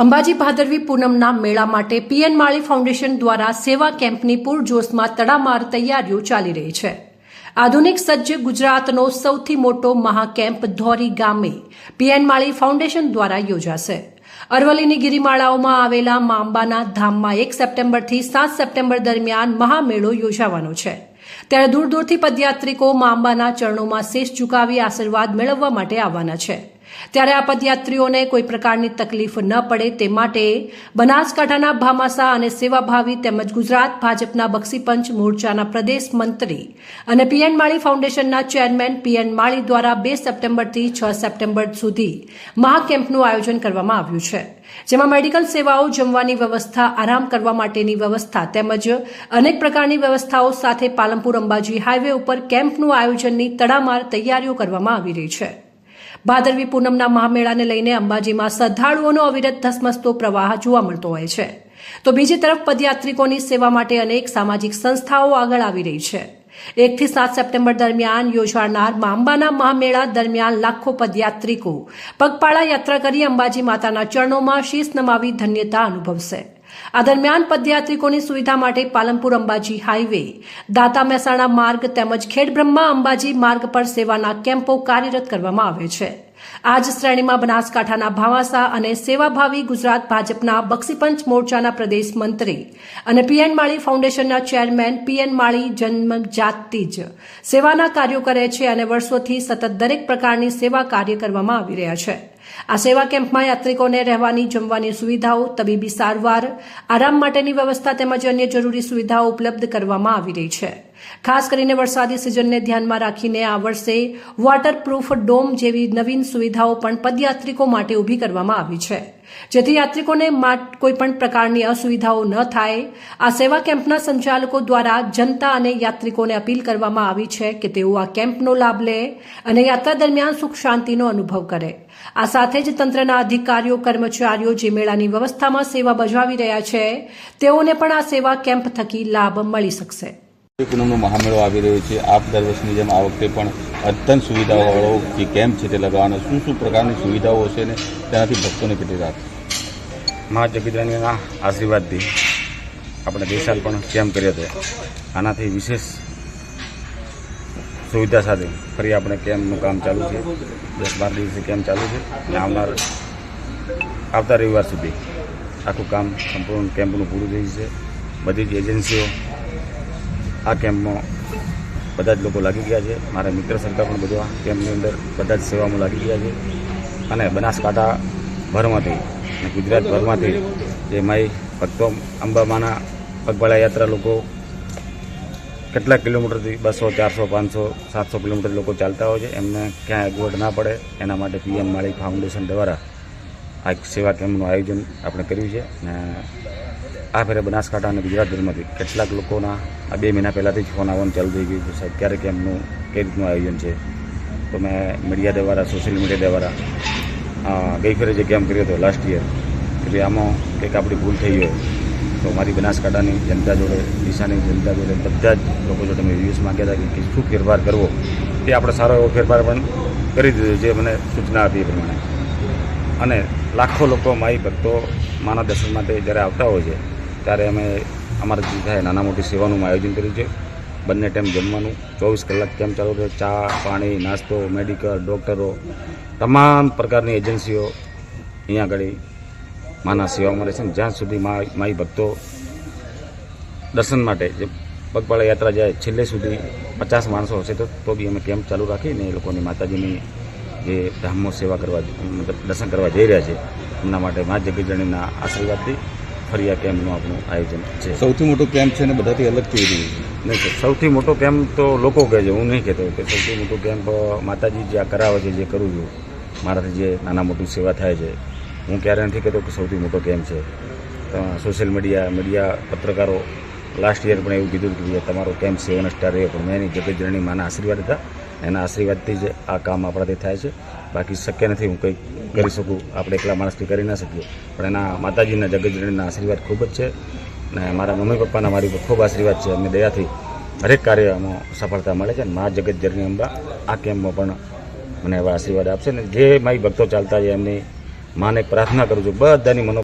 અંબાજી ભાદરવી પૂનમના મેળા માટે પીએન માળી ફાઉન્ડેશન દ્વારા સેવા કેમ્પની પૂરજોશમાં તડામાર તૈયારીઓ ચાલી રહી છે. આધુનિક સજ્જ ગુજરાતનો સૌથી મોટો મહાકેમ્પ ધોરી ગામે પીએન માળી ફાઉન્ડેશન દ્વારા યોજાશે. અરવલ્લીની ગિરિમાળાઓમાં આવેલા મા અંબાના ધામમાં એક સપ્ટેમ્બરથી સાત સપ્ટેમ્બર દરમિયાન મહામેળો યોજાવાનો છે. ત્યારે દૂર દૂરથી પદયાત્રિકો મા અંબાના ચરણોમાં શેષ ઝુકાવી આશીર્વાદ મેળવવા માટે આવવાના છે. ત્યારે આ પદયાત્રીઓને કોઈ પ્રકારની તકલીફ ન પડે તે માટે બનાસકાંઠાના ભામાસા અને સેવાભાવી તેમજ ગુજરાત ભાજપના બક્ષીપંચ મોરચાના પ્રદેશ મંત્રી અને પીએન માળી ફાઉન્ડેશનના ચેરમેન પીએન માળી દ્વારા બે સપ્ટેમ્બરથી છ સપ્ટેમ્બર સુધી મહાકેમ્પનું આયોજન કરવામાં આવ્યું છે, જેમાં મેડિકલ સેવાઓ, જમવાની વ્યવસ્થા, આરામ કરવા માટેની વ્યવસ્થા તેમજ અનેક પ્રકારની વ્યવસ્થાઓ સાથે પાલનપુર અંબાજી હાઈવે ઉપર કેમ્પનું આયોજનની તડામાર તૈયારીઓ કરવામાં આવી રહી છે. ભાદરવી પૂનમના મહામેળાને લઈને અંબાજીમાં શ્રદ્ધાળુઓનો અવિરત ધસમસતો પ્રવાહ જોવા મળતો હોય છે. તો બીજી તરફ પદયાત્રિકોની સેવા માટે અનેક સામાજિક સંસ્થાઓ આગળ આવી રહી છે. એકથી સાત સપ્ટેમ્બર દરમિયાન યોજાનાર મા મહામેળા દરમિયાન લાખો પદયાત્રિકો પગપાળા યાત્રા કરી અંબાજી માતાના ચરણોમાં શીશ નમાવી ધન્યતા અનુભવશે. આ દરમિયાન પદયાત્રિકોની સુવિધા માટે પાલનપુર અંબાજી હાઈવે, દાતા મહેસાણા માર્ગ તેમજ ખેડબ્રહ્મા અંબાજી માર્ગ પર સેવાના કેમ્પો કાર્યરત કરવામાં આવે છે. આજ શ્રેણીમાં બનાસકાંઠાના ભાવાસા અને સેવાભાવી ગુજરાત ભાજપના બક્ષીપંચ મોરચાના પ્રદેશ મંત્રી અને પીએન માળી ફાઉન્ડેશનના ચેરમેન પીએન માળી જન્મજાતથી જ સેવાના કાર્યો કરે છે અને વર્ષોથી સતત દરેક પ્રકારની સેવા કાર્ય કરવામાં આવી રહ્યા છે. આ સેવા કેમ્પમાં યાત્રિકોને રહેવાની, જમવાની સુવિધાઓ, તબીબી સારવાર, આરામ માટેની વ્યવસ્થા તેમજ અન્ય જરૂરી સુવિધાઓ ઉપલબ્ધ કરવામાં આવી રહી છે. ખાસ કરીને વરસાદી સિઝનને ધ્યાનમાં રાખીને આ વર્ષે વોટરપ્રૂફ ડોમ જેવી નવીન સુવિધાઓ પણ પદયાત્રિકો માટે ઊભી કરવામાં આવી છે. જેથી યાત્રિકોને કોઈપણ પ્રકારની અસુવિધાઓ ન થાય. આ સેવા કેમ્પના સંચાલકો દ્વારા જનતા અને યાત્રિકોને અપીલ કરવામાં આવી છે કે તેઓ આ કેમ્પનો લાભ લે અને યાત્રા દરમિયાન સુખ શાંતિનો અનુભવ કરે. આ સાથે જ તંત્રના અધિકારીઓ, કર્મચારીઓ જે મેળાની વ્યવસ્થામાં સેવા બજાવી રહ્યા છે, તેઓને પણ આ સેવા કેમ્પ થકી લાભ મળી શકશે. પૂનમનો મહામેળો આવી રહ્યો છે. આપ દર વર્ષની જેમ આ વખતે પણ અત્યંત સુવિધાવાળો જે કેમ્પ છે તે લગાવવાનો શું શું પ્રકારની સુવિધાઓ હશે ને તેનાથી ભક્તોને કેટલી રાહત? મા જગીરાણીના આશીર્વાદથી આપણે દેશાલ પણ કેમ્પ કર્યો હતો. આનાથી વિશેષ સુવિધા સાથે ફરી આપણે કેમ્પનું કામ ચાલુ છે. દસ બાર દિવસે કેમ્પ ચાલુ છે અને આવનાર આવતા રવિવાર સુધી આખું કામ સંપૂર્ણ કેમ્પનું પૂરું થઈ છે બધી જ એજન્સીઓ આ કેમ્પમાં બધા જ લોકો લાગી ગયા છે. મારા મિત્ર સરકાર પણ બધા કેમ્પની અંદર બધા જ સેવામાં લાગી ગયા છે. અને બનાસકાંઠા ભરમાંથી અને ગુજરાતભરમાંથી જે માઈ ભક્તો અંબામાના પગપાળા યાત્રા લોકો કેટલાક કિલોમીટરથી બસો, ચારસો, પાંચસો, સાતસો કિલોમીટર લોકો ચાલતા હોય છે. એમને ક્યાંય અગવડ ના પડે. એના માટે પીએમ માળી ફાઉન્ડેશન દ્વારા આ એક સેવા કેમ્પનું આયોજન આપણે કર્યું છે. અને આ ફેરે બનાસકાંઠા અને ગુજરાતભરમાંથી કેટલાક લોકોના આ બે મહિના પહેલાંથી જ ફોન આવવાનું ચાલુ થઈ ગયું છે સાહેબ. ક્યારે કેમનું કઈ રીતનું આયોજન છે? તો મેં મીડિયા દ્વારા સોશિયલ મીડિયા દ્વારા ગઈ ફેરે જે કેમ્પ કર્યો હતો લાસ્ટ યર કે ભાઈ આમાં કંઈક આપણી ભૂલ થઈ હોય તો મારી બનાસકાંઠાની જનતા જોડે દિશાની જનતા જોડે બધા જ લોકો જોડે મેં વ્યૂઝ માંગ્યા હતા કે શું ફેરફાર કરવો, તે આપણે સારો એવો ફેરફાર પણ કરી દીધો જે મને સૂચના આપી એ પ્રમાણે. અને લાખો લોકો માઈ ભક્તો માના દર્શન માટે જ્યારે આવતા હોય છે, ત્યારે અમે અમારા જે નાના મોટી સેવાનું આયોજન કર્યું છે. બંને ટાઈમ જમવાનું, ચોવીસ કલાક કેમ ચાલુ રહે? ચા, પાણી, નાસ્તો મેડિકલ ડૉક્ટરો તમામ પ્રકારની એજન્સીઓ અહીંયા આગળ માના સેવા મળે છે જ્યાં સુધી માઈ ભક્તો દર્શન માટે જે પગપાળા યાત્રા જાય, છેલ્લે સુધી પચાસ માણસો હશે તો તો બી અમે કેમ્પ ચાલુ રાખીને એ લોકોની માતાજીની જે ધામમાં સેવા કરવા, મતલબ દર્શન કરવા જઈ રહ્યા છે. એમના માટે મા જગતજણીના આશીર્વાદથી ફરી આ કેમ્પનું આપણું આયોજન છે. સૌથી મોટો કેમ્પ છે ને બધાથી અલગ કેવી રહ્યું નહીં સર સૌથી મોટો કેમ્પ તો લોકો કહે છે હું નહીં કહેતો કે સૌથી મોટો કેમ્પ માતાજી જે આ કરાવે છે જે કરું છું મારાથી જે નાના મોટી સેવા થાય છે હું ક્યારે નથી કહેતો કે સૌથી મોટો કેમ્પ છે. સોશિયલ મીડિયા મીડિયા પત્રકારો લાસ્ટ યર પણ એવું કીધું કે તમારો કેમ્પ સેવન સ્ટાર રહ્યો પણ મેં એની જગતજનની માના આશીર્વાદ હતા. એના આશીર્વાદથી જ આ કામ આપણાથી થાય છે. બાકી શક્ય નથી હું કંઈક કરી શકું. આપણે એકલા માણસથી કરી ના શકીએ. પણ એના માતાજીના જગતજનીના આશીર્વાદ ખૂબ જ છે. અને મારા મમ્મી પપ્પાના મારી ખૂબ આશીર્વાદ છે. એમની દયાથી હરેક કાર્યમાં સફળતા મળે છે અને મા જગતજનની અંબા આ કેમ્પમાં પણ મને એવા આશીર્વાદ આપશે. ને જે મારી ભક્તો ચાલતા છે એમની માને પ્રાર્થના કરું છું. બધાની મનો